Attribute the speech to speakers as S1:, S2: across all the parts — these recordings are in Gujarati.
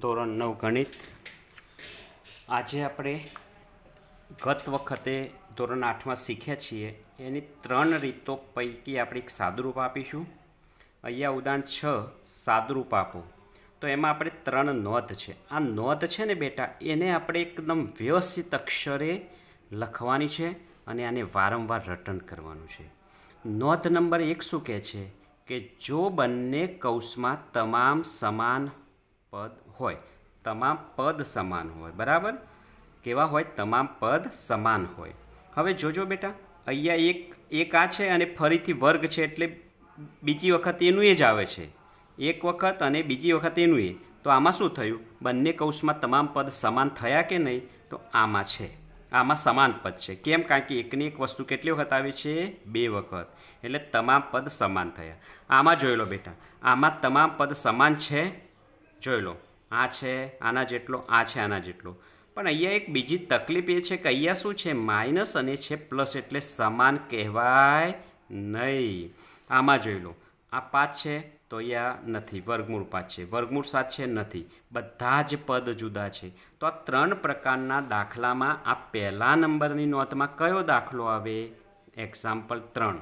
S1: ધોરણ નવ ગણિત. આજે આપણે ગત વખતે ધોરણ આઠમાં શીખ્યા છીએ. એની ત્રણ રીતો પૈકી આપણે એક સાદુરૂપ આપીશું. અહીંયા ઉદાહરણ છ, સાદુરૂપ આપો. તો એમાં આપણે ત્રણ નોંધ છે. આ નોંધ છે ને બેટા, એને આપણે એકદમ વ્યવસ્થિત અક્ષરે લખવાની છે અને આને વારંવાર રટન કરવાનું છે. નોંધ નંબર એક શું કહે છે? કે જો બંને કૌંસમાં તમામ સમાન પદ હોય, તમામ પદ સમાન હોય, બરાબર? કેવા હોય? તમામ પદ સમાન હોય. હવે જોજો બેટા, અહીંયા એક એક આ છે અને ફરીથી વર્ગ છે એટલે બીજી વખત એનું એ જ આવે છે. એક વખત અને બીજી વખત એનું એ. તો આમાં શું થયું? બંને કૌશમાં તમામ પદ સમાન થયા કે નહીં? તો આમાં છે. આમાં સમાન પદ છે. કેમ? કારણ કે એકની એક વસ્તુ કેટલી વખત આવી છે? બે વખત. એટલે તમામ પદ સમાન થયા. આમાં જોઈ લો બેટા. આમાં તમામ પદ સમાન છે? જોઈ લો. આ છે, આના જેટલો, આ છે, આના જેટલો. પણ અહીંયા એક બીજી તકલીફ એ છે કે અહીંયા શું છે, માઇનસ અને છે પ્લસ એટલે સમાન કહેવાય નહીં. આમાં જોઈ લો, આ પાંચ છે, તો અહીંયા નથી, વર્ગમૂળ પાંચ છે. વર્ગમૂળ સાત છે, નથી. બધા જ પદ જુદા છે. તો આ ત્રણ પ્રકારના દાખલામાં આ પહેલા નંબરની નોંધમાં કયો દાખલો આવે? એક્ઝામ્પલ ત્રણ.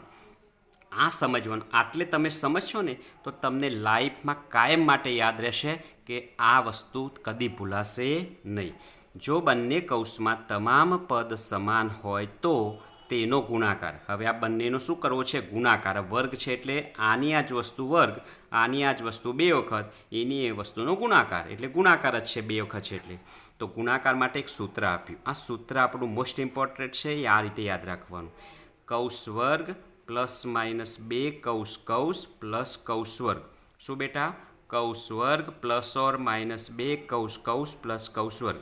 S1: આ સમજવાનું. આટલે તમે સમજશો ને, તો તમને લાઈફમાં કાયમ માટે યાદ રહેશે કે આ વસ્તુ કદી ભૂલાશે નહીં. જો બંને કૌંસમાં તમામ પદ સમાન હોય તો તેનો ગુણાકાર. હવે આ બંનેનો શું કરવો છે? ગુણાકાર. વર્ગ છે એટલે આની આ જ વસ્તુ વર્ગ, આની આ જ વસ્તુ બે વખત, એની એ વસ્તુનો ગુણાકાર. એટલે ગુણાકાર જ છે બે વખત છે એટલે. તો ગુણાકાર માટે એક સૂત્ર આપ્યું. આ સૂત્ર આપણું મોસ્ટ ઇમ્પોર્ટન્ટ છે, એ આ રીતે યાદ રાખવાનું. કૌશ વર્ગ પ્લસ માઇનસ બે કૌશ કૌશ પ્લસ કૌંસ વર્ગ. શું બેટા? કૌંસ વર્ગ પ્લસ ઓર માઇનસ બે કૌશ કૌશ પ્લસ કૌંસ વર્ગ.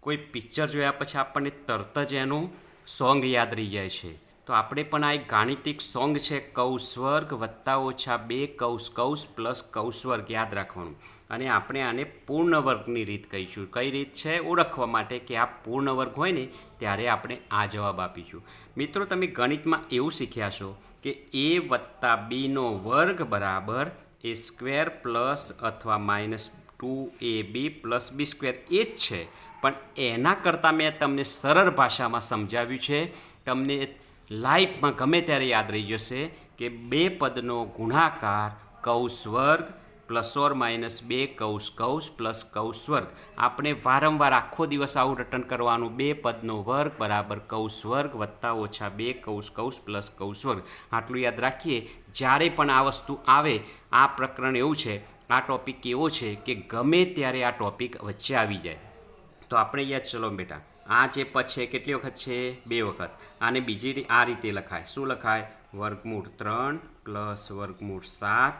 S1: કોઈ પિક્ચર જોયા પછી આપણને તરત જ એનું સોંગ યાદ રહી જાય છે. તો આપણે પણ આ એક ગાણિતિક સોંગ છે કૌંસ વર્ગ વત્તા ઓછા બે કૌસ કૌસ પ્લસ કૌંસ વર્ગ યાદ રાખવાનું. અને આપણે આને પૂર્ણ વર્ગની રીત કહીશું. કઈ રીત છે? ઓળખવા માટે કે આ પૂર્ણ વર્ગ હોય ને, ત્યારે આપણે આ જવાબ આપીશું. મિત્રો, તમે ગણિતમાં એવું શીખ્યા છો કે એ વત્તા બીનો વર્ગ બરાબર એ સ્ક્વેર પ્લસ અથવા minus two A B plus B square એ જ છે. પણ એના કરતાં મેં તમને સરળ ભાષામાં સમજાવ્યું છે. તમને લાઈફમાં ગમે ત્યારે યાદ રહી જશે કે બે પદનો ગુણાકાર કૌશ વર્ગ પ્લસ ઓર માઇનસ બે કૌશ કૌશ પ્લસ કૌશ વર્ગ. આપણે વારંવાર આખો દિવસ આવું રટન કરવાનું. બે પદનો વર્ગ બરાબર કૌશ વર્ગ વત્તા ઓછા બે કૌશ કૌશ પ્લસ કૌશ વર્ગ. આટલું યાદ રાખીએ, જ્યારે પણ આ વસ્તુ આવે, આ પ્રકરણ એવું છે, આ ટોપિક એવો છે કે ગમે ત્યારે આ ટોપિક વચ્ચે આવી જાય. તો આપણે યાદ, ચલો બેટા આ પદ છે, કેટલી વખત છે? બે વખત. આને બીજી આ રીતે લખાય. શું લખાય? વર્ગમૂળ ત્રણ પ્લસ વર્ગમૂળ સાત,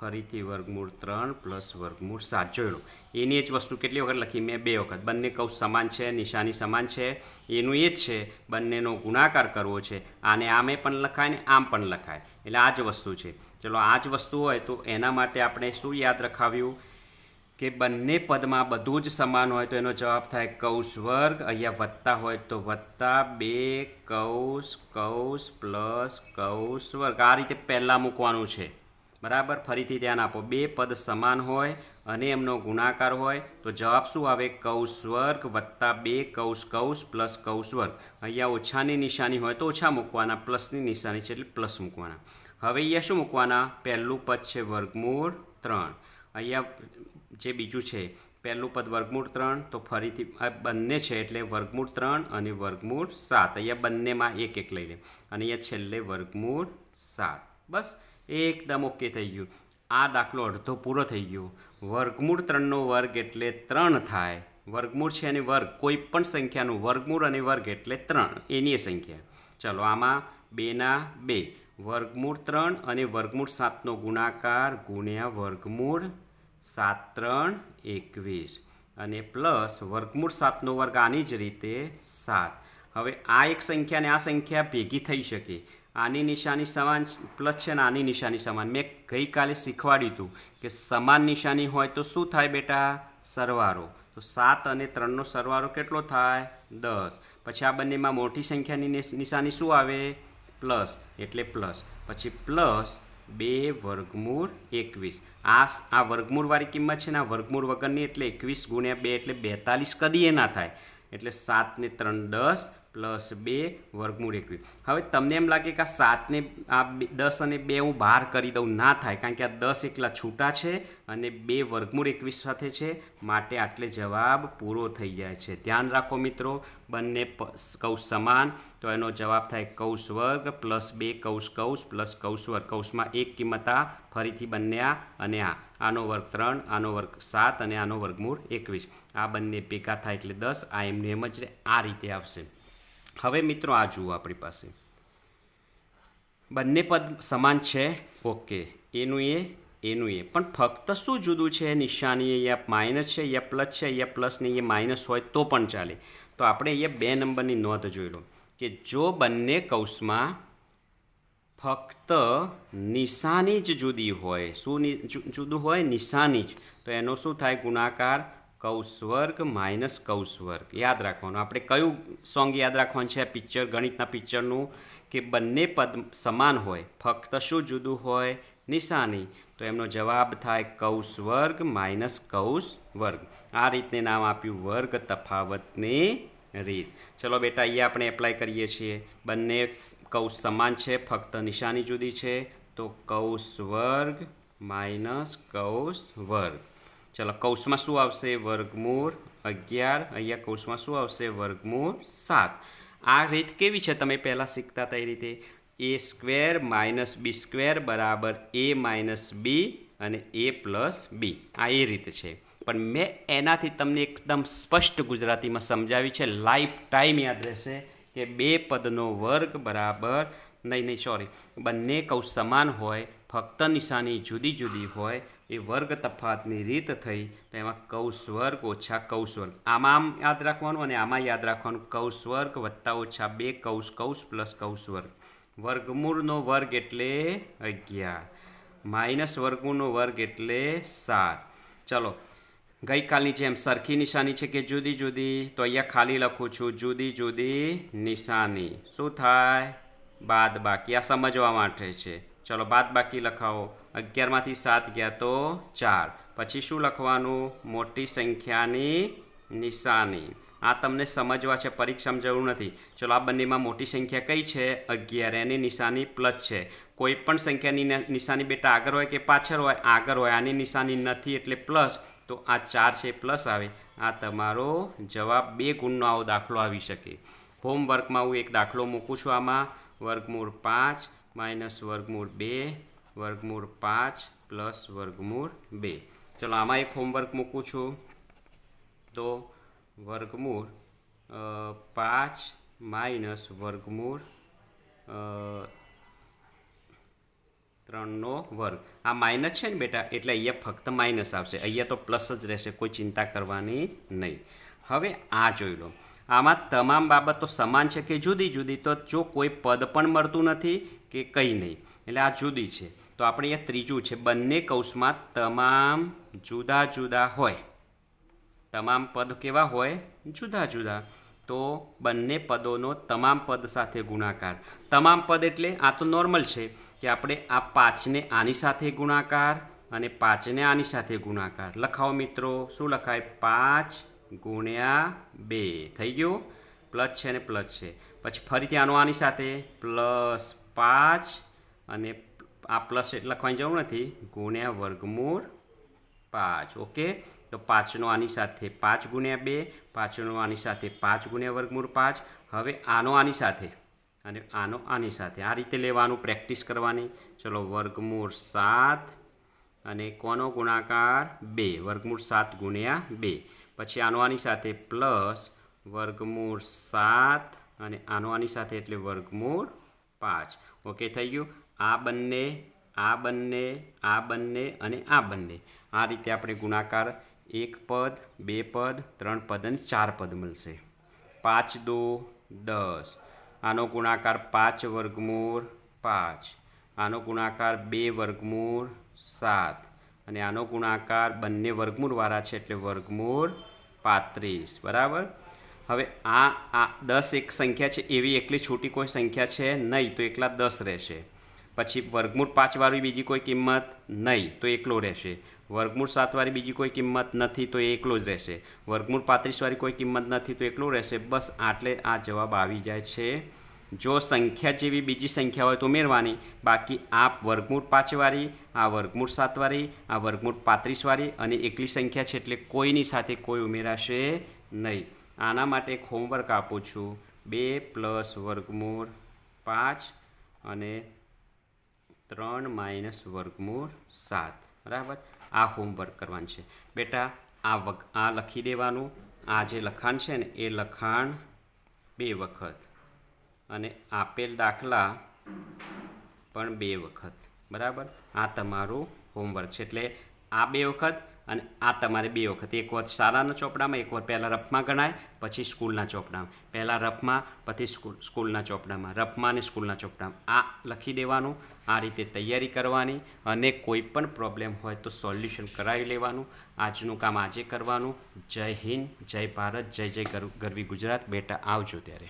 S1: ફરીથી વર્ગમૂળ ત્રણ પ્લસ વર્ગમૂળ સાત. જોઈ લો. એની જ વસ્તુ કેટલી વખત લખી? મેં બે વખત. બંને કૌંસ સમાન છે, નિશાની સમાન છે. એનું એ જ છે, બંનેનો ગુણાકાર કરવો છે. આને આમે પણ લખાય ને આમ પણ લખાય. એટલે આ જ વસ્તુ છે. ચલો, આ જ વસ્તુ હોય તો એના માટે આપણે શું યાદ રખાવ્યું? કે બંને પદમાં બધું જ સમાન હોય તો એનો જવાબ થાય કૌશ વર્ગ. અહીંયા વત્તા હોય તો વત્તા, બે કૌશ કૌશ પ્લસ કૌશ વર્ગ. આ રીતે પહેલાં મૂકવાનું છે. બરાબર? ફરીથી ધ્યાન આપો. બે પદ સમાન હોય અને એમનો ગુણાકાર હોય તો જવાબ શું આવે? કૌશ વર્ગ વત્તા બે કૌશ કૌશ પ્લસ કૌશ વર્ગ. અહીંયા ઓછાની નિશાની હોય તો ઓછા મૂકવાના. પ્લસની નિશાની છે એટલે પ્લસ મૂકવાના. હવે અહીંયા શું મૂકવાના? પહેલું પદ છે વર્ગમૂળ ત્રણ. અહીંયા જે બીજું છે, પહેલું પદ વર્ગમૂળ ત્રણ, તો ફરીથી આ બંને છે એટલે વર્ગમૂળ ત્રણ અને વર્ગમૂળ સાત. અહીંયા બંનેમાં એક એક લઈ લે. અને અહીંયા છેલ્લે વર્ગમૂળ સાત. બસ એકદમ ઓકે થઈ ગયું. આ દાખલો અડધો પૂરો થઈ ગયો. વર્ગમૂળ ત્રણનો વર્ગ એટલે ત્રણ થાય. વર્ગમૂળ છે અને વર્ગ, કોઈ પણ સંખ્યાનું વર્ગમૂળ અને વર્ગ એટલે ત્રણ. એની સંખ્યા. ચલો આમાં બેના બે. વર્ગમૂળ ત્રણ અને વર્ગમૂળ સાતનો ગુણાકાર ગુણ્યા વર્ગમૂળ સાત, ત્રણ, એકવીસ. અને પ્લસ વર્ગમૂળ સાતનો વર્ગ આની જ રીતે સાત. હવે આ એક સંખ્યા અને આ સંખ્યા ભેગી થઈ શકે. આની નિશાની સમાન પ્લસ છે ને આની નિશાની સમાન. મેં ગઈકાલે શીખવાડ્યું હતું કે સમાન નિશાની હોય તો શું થાય બેટા? સરવારો. તો સાત અને ત્રણનો સરવાળો કેટલો થાય? દસ. પછી આ બંનેમાં મોટી સંખ્યાની નિશાની શું આવે? પ્લસ. એટલે પ્લસ. પછી પ્લસ બે વર્ગમૂળ એકવીસ. આ આ વર્ગમૂળવાળી કિંમત છે ને, આ વર્ગમૂળ વગરની એટલે એકવીસ ગુણ્યા બે એટલે બેતાલીસ કદીએ ના થાય. એટલે સાત ને ત્રણ દસ પ્લસ બે વર્ગમૂળ એકવીસ. હવે તમને એમ લાગે કે આ સાતને, આ દસ અને બે હું બહાર કરી દઉં ના થાય, કારણ કે આ દસ એકલા છૂટા છે અને બે વર્ગમૂળ એકવીસ સાથે છે, માટે આટલે જવાબ પૂરો થઈ જાય છે. ધ્યાન રાખો મિત્રો, બંને કૌંસ સમાન, તો એનો જવાબ થાય કૌશ વર્ગ પ્લસ બે કૌશ કૌશ પ્લસ કૌશ વર્ગ. કૌશમાં એક કિંમત આ, ફરીથી બંને આ અને આ. આનો વર્ગ ત્રણ, આનો વર્ગ સાત અને આનો વર્ગમૂળ એકવીસ. આ બંને ભેગા થાય એટલે દસ, આ એમને એમ જ આ રીતે આવશે. હવે મિત્રો આ જુઓ આપણી પાસે. બંને પદ સમાન છે? ઓકે એનું એ એનું એ. પણ ફક્ત શું જુદું છે? નિશાની અહીંયા માઇનસ છે, અહીંયા પ્લસ છે, અહીંયા પ્લસ ને અહીંયા માઇનસ હોય તો પણ ચાલે. તો આપણે અહીંયા બે નંબરની નોંધ જોઈ લો કે જો બંને કૌંસમાં ફક્ત નિશાની જ જુદી હોય, શું જુદું હોય? નિશાની જ. તો એનો શું થાય? ગુણાકાર કૌંસ વર્ગ માઇનસ કૌશવર્ગ વર્ગ યાદ રાખવાનું. આપણે કયું સોંગ યાદ રાખવાનું છે? પિક્ચર, ગણિતના પિક્ચરનું? કે બંને પદ સમાન હોય? ફક્ત શું જુદું હોય? નિશાની. તો એમનો જવાબ થાય કૌંસ વર્ગ માઇનસ કૌશ વર્ગ આ રીતને નામ આપ્યું વર્ગ તફાવતની રીત. ચલો બેટા, અહીંયા આપણે એપ્લાય કરીએ છીએ. બંને કૌશ સમાન છે, ફક્ત નિશાની જુદી છે. તો કૌંસ વર્ગ માઇનસ કૌશ વર્ગ ચલો કૌંસમાં શું આવશે વર્ગમૂળ અગિયાર અહીંયા કૌંસમાં શું આવશે વર્ગમૂળ સાત આ રીત કેવી છે તમે પહેલાં શીખતા હતા એ રીતે A square minus B square બરાબર એ માઇનસ બી અને એ પ્લસ બી આ એ રીત છે પણ મેં એનાથી તમને એકદમ સ્પષ્ટ ગુજરાતીમાં સમજાવી છે લાઈફ ટાઈમ યાદ રહેશે કે બે પદનો વર્ગ બરાબર નહીં નહીં સોરી બંને કૌ સમાન હોય ફક્ત નિશાની જુદી જુદી હોય એ વર્ગ તફાતની રીત થઈ તો એમાં કૌંસ વર્ગ ઓછા વર્ગ આમાં આમ યાદ રાખવાનું અને આમાં યાદ રાખવાનું. કૌંસ વર્ગ વત્તા ઓછા બે કૌશ કૌશ પ્લસ કૌંસ વર્ગ વર્ગમૂળનો વર્ગ એટલે અગિયાર. માઇનસ વર્ગમૂળનો વર્ગ એટલે સાત. ચલો, ગઈકાલની જેમ સરખી નિશાની છે કે જુદી જુદી? તો અહીંયા ખાલી લખું છું, જુદી જુદી નિશાની. શું થાય? બાદ બાકી આ સમજવા માટે છે. ચલો બાદ બાકી લખાવો. અગિયારમાંથી સાત ગયા તો ચાર. પછી શું લખવાનું? મોટી સંખ્યાની નિશાની. આ તમને સમજવા છે પરીક્ષામાં જરૂર નથી. ચલો આ બંનેમાં મોટી સંખ્યા કઈ છે? અગિયાર. એની નિશાની પ્લસ છે. કોઈ પણ સંખ્યાની નિશાની બેટા આગળ હોય કે પાછળ હોય? આગળ હોય. આની નિશાની નથી એટલે પ્લસ. તો આ ચાર છે, પ્લસ આવે. આ તમારો જવાબ બે ગુણનો આવો દાખલો આવી શકે. હોમવર્કમાં હું એક દાખલો મૂકું છું આમાં. વર્ગમૂળ પાંચ માઇનસ વર્ગમૂળ બે, વર્ગમૂળ પાંચ પ્લસ વર્ગમૂળ બે. ચલો, આમાં એક હોમવર્ક મૂકું છું. તો વર્ગમૂળ પાંચ માઇનસ વર્ગમૂળ ત્રણનો વર્ગ. આ માઇનસ છે ને બેટા? એટલે અહીંયા ફક્ત માઇનસ આવશે. અહીંયા તો પ્લસ જ રહેશે. કોઈ ચિંતા કરવાની નહીં. હવે આ જોઈ લો. આમાં તમામ બાબતો સમાન છે કે જુદી જુદી? તો જો કોઈ પદ પણ મળતું નથી કે કંઈ નહીં. એટલે આ જુદી છે. તો આપણે અહીંયા ત્રીજું છે. બંને કૌંસમાં તમામ જુદા જુદા હોય. તમામ પદ કેવા હોય? જુદા જુદા. તો બંને પદોનો તમામ પદ સાથે ગુણાકાર. તમામ પદ એટલે આ તો નોર્મલ છે કે આપણે આ પાંચને આની સાથે ગુણાકાર અને પાંચને આની સાથે ગુણાકાર. લખાવો મિત્રો, શું લખાય? પાંચ ગુણ્યા બે. થઈ ગયું? પ્લસ છે અને પ્લસ છે. પછી ફરીથી આનો આની સાથે. પ્લસ પાંચ અને આ પ્લસ એટલે લખવાની જરૂર નથી. ગુણ્યા વર્ગમૂળ પાંચ. ઓકે? તો પાંચનો આની સાથે પાંચ ગુણ્યા બે, પાંચનો આની સાથે પાંચ ગુણ્યા વર્ગમૂળ પાંચ. હવે આનો આની સાથે અને આનો આની સાથે. આ રીતે લેવાનું, પ્રેક્ટિસ કરવાની. ચલો, વર્ગમૂળ સાત અને કોનો ગુણાકાર? બે. વર્ગમૂળ સાત ગુણ્યા બે. પછી આનો આની સાથે પ્લસ વર્ગમૂળ સાત અને આનો આની સાથે એટલે વર્ગમૂળ પાંચ. ઓકે થઈ ગયું. આ બંને આ બંને આ બંને અને આ બંને. આ રીતે આપણે ગુણાકાર એક પદ, બે પદ, ત્રણ પદ અને ચાર પદ મળશે. પાંચ દો દસ. આનો ગુણાકાર પાંચ વર્ગમૂળ પાંચ. આનો ગુણાકાર બે વર્ગમૂળ સાત. અને આનો ગુણાકાર બંને વર્ગમૂળવાળા છે એટલે વર્ગમૂળ પાંત્રીસ, બરાબર? હવે આ આ દસ એક સંખ્યા છે, એવી એકલી છૂટી કોઈ સંખ્યા છે નહીં, તો એકલા દસ રહેશે. પછી વર્ગમૂળ પાંચવાળી બીજી કોઈ કિંમત નહીં, તો એકલો રહેશે. વર્ગમૂળ સાતવાળી બીજી કોઈ કિંમત નથી, તો એ એકલો જ રહેશે. વર્ગમૂળ પાંત્રીસવાળી કોઈ કિંમત નથી, તો એકલો રહેશે. બસ આટલે આ જવાબ આવી જાય છે. જો સંખ્યા જેવી બીજી સંખ્યા હોય તો ઉમેરવાની. બાકી આ વર્ગમૂળ પાંચવાળી, આ વર્ગમૂળ સાતવાળી, આ વર્ગમૂળ પાંત્રીસવાળી અને એકલી સંખ્યા છે એટલે કોઈની સાથે કોઈ ઉમેરાશે નહીં. આના માટે એક હોમવર્ક આપું છું. બે પ્લસ વર્ગમૂળ પાંચ અને ત્રણ માઇનસ વર્ગમૂળ સાત. બરાબર? આ હોમવર્ક કરવાનું છે. બેટા, આ વગ, આ લખી દેવાનું. આ જે લખાણ છે ને, એ લખાણ બે વખત. અને આપેલ દાખલા પણ બે વખત, બરાબર? આ તમારું હોમવર્ક છે. એટલે આ બે વખત અને આ તમારે બે વખત. એક વખત શાળાના ચોપડામાં, એક વખત પહેલાં રફમાં ગણાય, પછી સ્કૂલના ચોપડામાં. પહેલાં રફમાં, પછી સ્કૂલ, સ્કૂલના ચોપડામાં. રફમાં અને સ્કૂલના ચોપડામાં. આ લખી દેવાનું, આ રીતે તૈયારી કરવાની અને કોઈ પણ પ્રોબ્લેમ હોય તો સોલ્યુશન કરાવી લેવાનું. આજનું કામ આજે કરવાનું. જય હિન્દ, જય ભારત, જય જય ગરવી ગુજરાત. બેટા, આવજો ત્યારે.